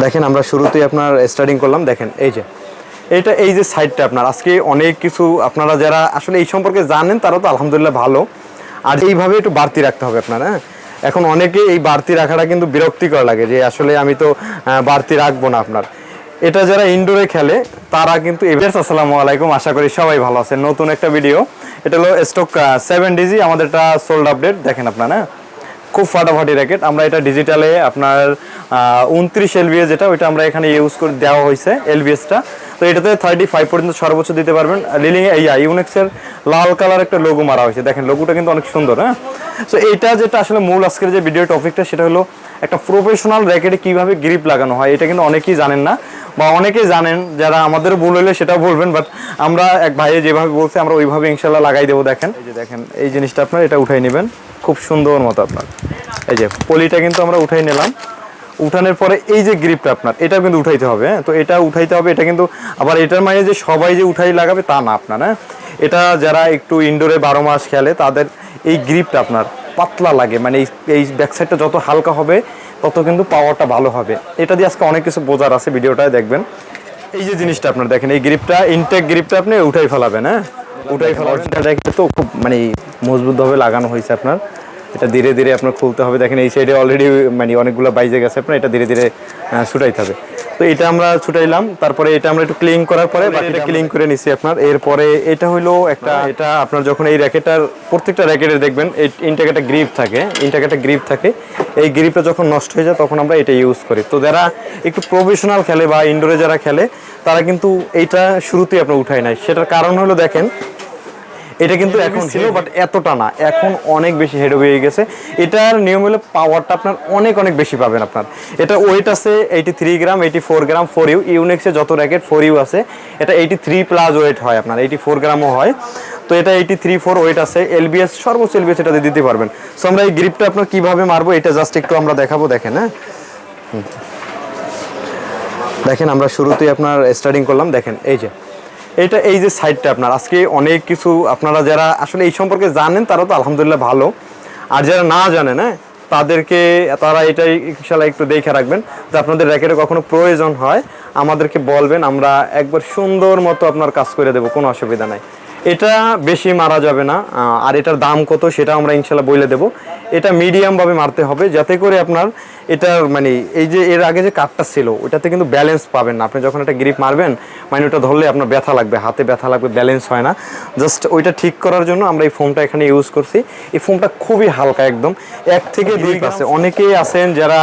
দেখেন, আমরা শুরুতেই আপনার স্টার্টিং করলাম। দেখেন, এই যে, এটা এই যে সাইডটা আপনার। আজকে অনেক কিছু আপনারা যারা আসলে এই সম্পর্কে জানেন, তারা তো আলহামদুলিল্লাহ ভালো। আর এইভাবে একটু বাড়তি রাখতে হবে আপনার হ্যাঁ? এখন অনেকে এই বাড়তি রাখাটা কিন্তু বিরক্তিকর লাগে যে, আসলে আমি তো বাড়তি রাখব না আপনার। এটা যারা ইনডোরে খেলে, তারা কিন্তু এভারেস আসসালামু আলাইকুম, আশা করি সবাই ভালো আছেন। নতুন একটা ভিডিও এটা হলো স্টক সেভেন ডিজি আমাদের এটা সোল্ড আপডেট দেখেন আপনার হ্যাঁ? খুব ফাটাফাটি র্যাকেট আমরা এটা ডিজিটালে আপনার উনত্রিশ এলবিএস যেটা, ওইটা আমরা এখানে ইউজ করে দেওয়া হয়েছে এলবিএসটা তো এটাতে থার্টি ফাইভ পর্যন্ত সর্বোচ্চ দিতে পারবেন। লিলিং এই ইউনেক্সের লাল কালার একটা লোগো মারা হয়েছে। দেখেন লোগোটা কিন্তু অনেক সুন্দর হ্যাঁ? তো এইটা যেটা আসলে মূল আজকের যে ভিডিও টপিকটা সেটা হলো একটা প্রফেশনাল র্যাকেটে কীভাবে গ্রিপ লাগানো হয়, এটা কিন্তু অনেকেই জানেন না। বা অনেকেই জানেন, যারা আমাদের ভুল হলে সেটাও বলবেন বাট আমরা এক ভাইয়ে যেভাবে বলছে, আমরা ওইভাবে ইনশাল্লাহ লাগাই দেবো, দেখেন। এই যে দেখেন, এই জিনিসটা আপনার এটা উঠাই নেবেন। খুব সুন্দর মতো আপনার। এই যে, পলিটা কিন্তু আমরা উঠাই নিলাম। উঠানোর পরে এই যে গ্রিপটা আপনার এটা কিন্তু উঠাইতে হবে হ্যাঁ? তো এটা উঠাইতে হবে, এটা কিন্তু আবার এটার মানে যে সবাই যে উঠাই লাগাবে তা না আপনার হ্যাঁ? এটা যারা একটু ইনডোরে বারো মাস খেলে, তাদের এই গ্রিপটা আপনার পাতলা লাগে মানে এই এই ব্যাক সাইডটা যত হালকা হবে, তত কিন্তু পাওয়ারটা ভালো হবে। এটা দিয়ে আজকে অনেক কিছু বোঝার আছে, ভিডিওটায় দেখবেন। এই যে জিনিসটা আপনার দেখেন, এই গ্রিপটা ইনটেক গ্রিপটা আপনি উঠাই ফেলাবেন হ্যাঁ? এটা দেখতে তো খুব মানে মজবুতভাবে লাগানো হয়েছে আপনার। এটা ধীরে ধীরে আপনার খুলতে হবে। দেখেন এই সাইডে অলরেডি মানে অনেকগুলো বাইজে গেছে আপনার এটা ধীরে ধীরে ছুটাইতে হবে। তো এটা আমরা ছুটাইলাম। তারপরে এটা আমরা একটু ক্লিন করার পরে এটা ক্লিন করে নিছি আপনার। এরপরে এটা হলো একটা এটা আপনার যখন এই র্যাকেটার প্রত্যেকটা র্যাকেটে দেখবেন এই ইনটেক একটা গ্রিপ থাকে। ইনটেক একটা গ্রিপ থাকে। এই গ্রিপটা যখন নষ্ট হয়ে যায় তখন আমরা এটা ইউজ করি। তো যারা একটু প্রফেশনাল খেলে বা ইনডোরে যারা খেলে তারা কিন্তু এইটা শুরুতেই আপনার উঠায় নাই। সেটার কারণ হলো দেখেন এটা কিন্তু এখন ছিল বাট এতটা না। এখন অনেক বেশি হেড হয়ে গেছে। এটার নিয়ম হলো পাওয়ারটা আপনার অনেক অনেক বেশি পাবেন আপনার। এটা ওয়েট আছে eighty three gram eighty four gram four U ইউনেক্সে যত র্যাকেট ফোর ইউ আছে। এটা এইটি থ্রি প্লাস ওয়েট হয় আপনার। এইটি ফোর গ্রামও হয়। তো এটা এইটি থ্রি ফোর ওয়েট আছে এলবিএস সর্বোচ্চ এলবিএস এটাতে দিতে পারবেন। সো আমরা এই গ্রিপটা আপনার কীভাবে মারবো এটা জাস্ট একটু আমরা দেখাবো। দেখেন হ্যাঁ? দেখেন আমরা শুরুতেই আপনার স্টার্টিং করলাম। দেখেন এই যে। এটা এই যে সাইডটা আপনার, আজকে অনেক কিছু আপনারা যারা আসলে এই সম্পর্কে জানেন, তারা তো আলহামদুলিল্লাহ ভালো। আর যারা না জানেন হ্যাঁ তাদেরকে তারা এটাই ইনশাল্লাহ একটু দেখে রাখবেন, যে আপনাদের র্যাকেটে কখনো প্রয়োজন হয়, আমাদেরকে বলবেন, আমরা একবার সুন্দর মতো আপনার কাজ করে দেবো, কোনো অসুবিধা নাই। এটা বেশি মারা যাবে না আর এটার দাম কত সেটা আমরা ইনশাল্লাহ বলে দেবো। এটা মিডিয়ামভাবে মারতে হবে যাতে করে আপনার এটার মানে এই যে এর আগে যে কাঠটা ছিল ওটাতে কিন্তু ব্যালেন্স পাবেন না। আপনি যখন একটা গ্রিপ মারবেন মানে ওটা ধরলে আপনার ব্যথা লাগবে হাতে ব্যথা লাগবে ব্যালেন্স হয় না। জাস্ট ওইটা ঠিক করার জন্য আমরা এই ফোমটা এখানে ইউজ করছি। এই ফোমটা খুবই হালকা একদম এক থেকে দুই আছে অনেকেই আছেন যারা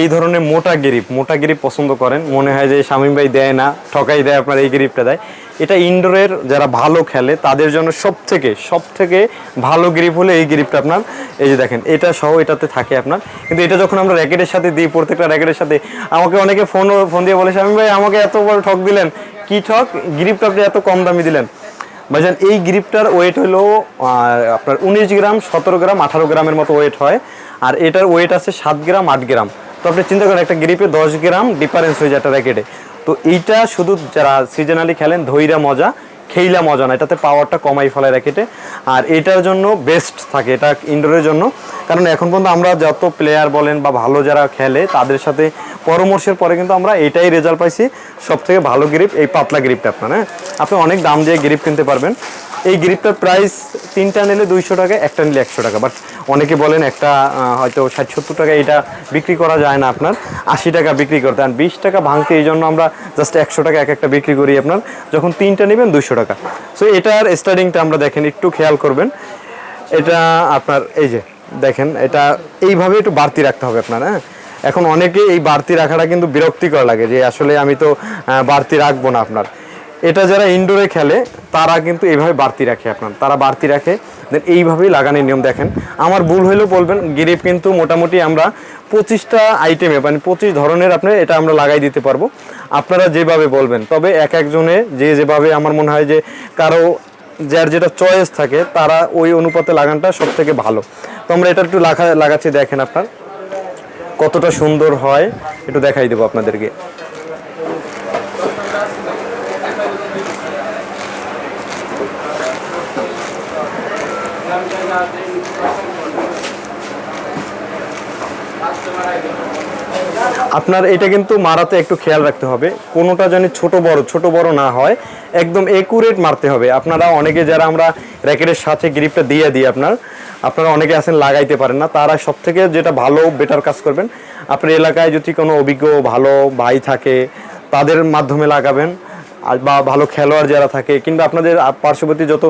এই ধরনের মোটা গ্রিপ মোটা গ্রিপ পছন্দ করেন। মনে হয় যে শামীম ভাই দেয় না, ঠকাই দেয় আপনার এই গ্রিপটা দেয়। এটা ইনডোরের যারা ভালো খেলে, তাদের জন্য সব থেকে সব থেকে ভালো গ্রিপ হলে এই গ্রিপটা আপনার। এই যে দেখেন, এটা সহ এটাতে থাকে আপনার। কিন্তু এটা যখন আমরা র্যাকেটের সাথে দিই, প্রত্যেকটা র্যাকেটের সাথে, আমাকে অনেকে ফোন ফোন দিয়ে বলে, শামীম ভাই, আমাকে এত বড় ঠক দিলেন। কি ঠক? গ্রিপটা আপনি এত কম দামি দিলেন? ভাইজান, এই গ্রিপটার ওয়েট হলো আপনার উনিশ গ্রাম, সতেরো গ্রাম, আঠারো গ্রামের মতো ওয়েট হয়। আর এটার ওয়েট আছে সাত গ্রাম, আট গ্রাম। তো আপনি চিন্তা করেন, একটা গ্রিপে দশ গ্রাম ডিফারেন্স হয়ে যায় একটা র্যাকেটে তো এইটা শুধু যারা সিজনালি খেলেন, ধৈরা মজা, খেইলা মজা না, এটাতে পাওয়ারটা কমাই ফেলে র্যাকেটে আর এটার জন্য বেস্ট থাকে, এটা ইনডোরের জন্য। কারণ এখন পর্যন্ত আমরা যত প্লেয়ার বলেন বা ভালো যারা খেলে, তাদের সাথে পরামর্শের পরে কিন্তু আমরা এটাই রেজাল্ট পাইছি। সব থেকে ভালো গ্রিপ এই পাতলা গ্রিপটা আপনার হ্যাঁ? আপনি অনেক দাম দিয়ে গ্রিপ কিনতে পারবেন। এই গ্রিপটার প্রাইস তিনটা নিলে দুইশো টাকা, একটা নিলে একশো টাকা। বাট অনেকে বলেন একটা হয়তো ষাট সত্তর টাকা এটা বিক্রি করা যায় না আপনার। আশি টাকা বিক্রি করতে আর বিশ টাকা ভাঙতে এই জন্য আমরা জাস্ট একশো টাকা এক একটা বিক্রি করি আপনার। যখন তিনটা নেবেন দুইশো টাকা। সো এটার স্টার্টিংটা আমরা দেখেন, একটু খেয়াল করবেন। এটা আপনার, এই যে দেখেন, এটা এইভাবে একটু বাড়তি রাখতে হবে আপনার হ্যাঁ? এখন অনেকে এই বাড়তি রাখাটা কিন্তু বিরক্তিকর লাগে যে আসলে আমি তো বাড়তি রাখব না আপনার। এটা যারা ইনডোরে খেলে তারা কিন্তু এইভাবে বাড়তি রাখে আপনার, তারা বাড়তি রাখে। দেন এইভাবেই লাগানোর নিয়ম দেখেন। আমার ভুল হইলেও বলবেন, গিরিপ কিন্তু মোটামুটি আমরা পঁচিশটা আইটেমে মানে পঁচিশ ধরনের আপনি এটা আমরা লাগাই দিতে পারব। আপনারা যেভাবে বলবেন, তবে এক একজনে যে যেভাবে আমার মনে হয় যে কারও যার যেটা চয়েস থাকে, তারা ওই অনুপাতে লাগানটা সব থেকে ভালো। তো আমরা এটা একটু লাগা লাগাচ্ছি, দেখেন আপনার। কতটা সুন্দর হয়, একটু দেখাই দেবো আপনাদেরকে। আপনার এটা কিন্তু মারাতে একটু খেয়াল রাখতে হবে। কোনোটা যেন ছোট বড় ছোট বড় না হয়। একদম একুরেট মারতে হবে। আপনারা অনেকে যারা আমরা র্যাকেটের সাথে গ্রিপটা দিয়ে দিই আপনার, আপনারা অনেকে আছেন লাগাইতে পারেন না। তারা সব থেকে যেটা ভালো বেটার কাজ করবেন। আপনার এলাকায় যদি কোনো অভিজ্ঞ, ভালো ভাই থাকে, তাদের মাধ্যমে লাগাবেন। বা ভালো খেলোয়াড় যারা থাকে, কিংবা আপনাদের পার্শ্ববর্তী যত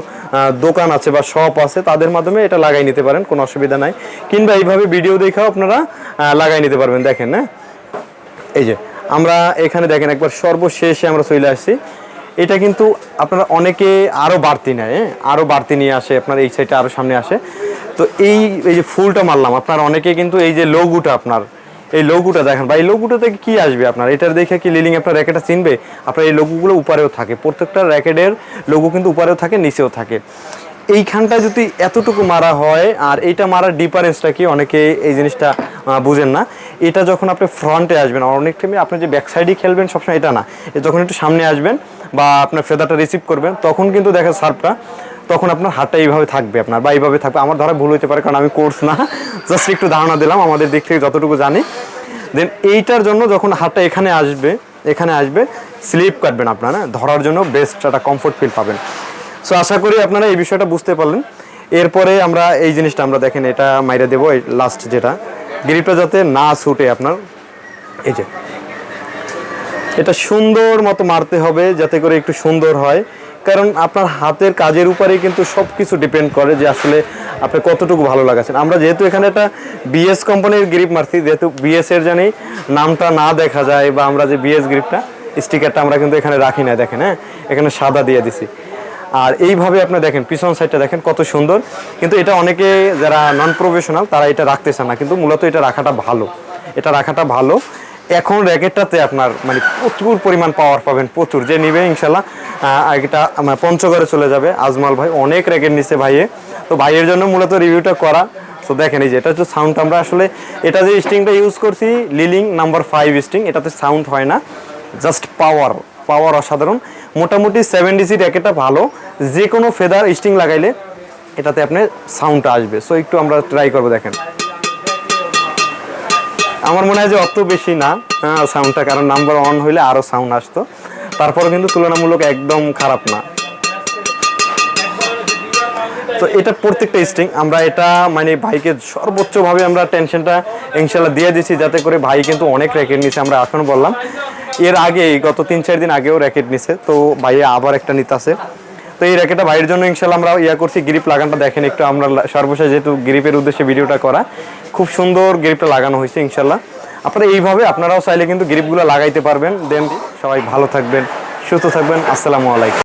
দোকান আছে বা শপ আছে, তাদের মাধ্যমে এটা লাগাই নিতে পারেন, কোনো অসুবিধা নাই। কিংবা এইভাবে ভিডিও দেখেও আপনারা লাগাই নিতে পারবেন, দেখেন হ্যাঁ? এই যে, আমরা এখানে দেখেন, একবার সর্বশেষে আমরা চলে আসছি। এটা কিন্তু আপনারা অনেকে আরও বাড়তি নেয় হ্যাঁ? আরও বাড়তি নিয়ে আসে, আপনার এই সাইডটা আরও সামনে আসে। তো এই এই যে ফুলটা মারলাম, আপনার অনেকে কিন্তু এই যে লঘুটা আপনার এই লঘুটা দেখেন বা এই থেকে কি আসবে আপনার? এটার দেখে কি লিলিং আপনার র্যাকেটটা চিনবে? আপনার এই লঘুগুলো উপরেও থাকে। প্রত্যেকটা র্যাকেটের লঘু কিন্তু উপরেও থাকে, নিচেও থাকে। এইখানটা যদি এতটুকু মারা হয়, আর এইটা মারার ডিফারেন্সটা কি? অনেকে এই জিনিসটা বুঝেন না। এটা যখন আপনি ফ্রন্টে আসবেন অনেক টাইমে আপনি যে ব্যাক সাইডে খেলবেন, সবসময় এটা না। যখন একটু সামনে আসবেন বা আপনার ফেদারটা রিসিভ করবেন, তখন কিন্তু দেখেন সার্ভটা তখন আপনার হাতটা এইভাবে থাকবে আপনার, বা এইভাবে থাকবে। আমার ধরা ভুল হতে পারে কারণ আমি কোর্স না। জাস্ট একটু ধারণা দিলাম, আমাদের দিক থেকে যতটুকু জানি। দেন এইটার জন্য যখন হাতটা এখানে আসবে এখানে আসবে স্লিপ কাটবেন আপনারা ধরার জন্য বেস্ট একটা কমফোর্ট ফিল পাবেন। সো আশা করি আপনারা এই বিষয়টা বুঝতে পারলেন। এরপরে আমরা এই জিনিসটা আমরা দেখেন, এটা মাইরে দেবো লাস্ট যেটা। গ্রিপটা যাতে না ছুটে আপনার, এই যে। এটা সুন্দর মতো মারতে হবে, যাতে করে একটু সুন্দর হয়। কারণ আপনার হাতের কাজের উপরেই কিন্তু সব কিছু ডিপেন্ড করে যে আসলে আপনি কতটুকু ভালো লাগাচ্ছেন। আমরা যেহেতু এখানে একটা বিএস কোম্পানির গ্রিপ মারছি, যেহেতু বিএস এর জানি নামটা না দেখা যায় বা আমরা যে বিএস গ্রিপটা স্টিকারটা আমরা কিন্তু এখানে রাখি না দেখেন হ্যাঁ? এখানে সাদা দিয়ে দিছি। আর এইভাবে আপনি দেখেন, পিছন সাইডটা দেখেন কত সুন্দর। কিন্তু এটা অনেকে যারা নন প্রফেশনাল তারা এটা রাখতে চান না। কিন্তু মূলত এটা রাখাটা ভালো। এটা রাখাটা ভালো। এখন র্যাকেটটাতে আপনার মানে প্রচুর পরিমাণ পাওয়ার পাবেন, প্রচুর। যে নিবে ইনশাল্লাহ এটা আমার পঞ্চগড়ে চলে যাবে। আজমাল ভাই অনেক র্যাকেট নিচ্ছে ভাইয়ে। তো ভাইয়ের জন্য মূলত রিভিউটা করা। তো দেখেন এই যে, এটা হচ্ছে সাউন্ড আমরা আসলে এটা যে স্টিংটা ইউজ করছি Li Ning number five string এটাতে সাউন্ড হয় না। জাস্ট পাওয়ার পাওয়ার অসাধারণ। মোটামুটি সেভেন ডিসি র্যাকেটটা ভালো। যে কোনো ফেদার স্টিং লাগাইলে এটাতে আপনি সাউন্ডটা আসবে। সো একটু আমরা ট্রাই করব দেখেন। আমার মনে হয় যে অত বেশি না সাউন্ডটা কারণ নাম্বার অন হইলে আরও সাউন্ড আসতো। তারপরে কিন্তু তুলনামূলক একদম খারাপ না। তো এটা প্রত্যেকটা স্ট্রিং আমরা এটা মানে ভাইকে সর্বোচ্চভাবে আমরা টেনশনটা ইনশাল্লাহ দিয়ে দিচ্ছি যাতে করে ভাই কিন্তু অনেক র্যাকেট নিছে, আমরা এখন বললাম। এর আগে, গত তিন চার দিন আগেও র্যাকেট নিছে, তো ভাইয়া আবার একটা নিতাছে। তো এই র্যাকেটটা ভাইয়ের জন্য ইনশাল্লাহ আমরা ইয়া করছি, গ্রিপ লাগানটা দেখেন একটু আমরা সর্বশেষ যেহেতু গ্রিপের উদ্দেশ্যে ভিডিওটা করা, খুব সুন্দর গ্রিপটা লাগানো হয়েছে ইনশাল্লাহ আপনারা এইভাবে আপনারাও চাইলে কিন্তু গ্রিপগুলো লাগাইতে পারবেন। দেন সবাই ভালো থাকবেন, সুস্থ থাকবেন। আসসালামু আলাইকুম।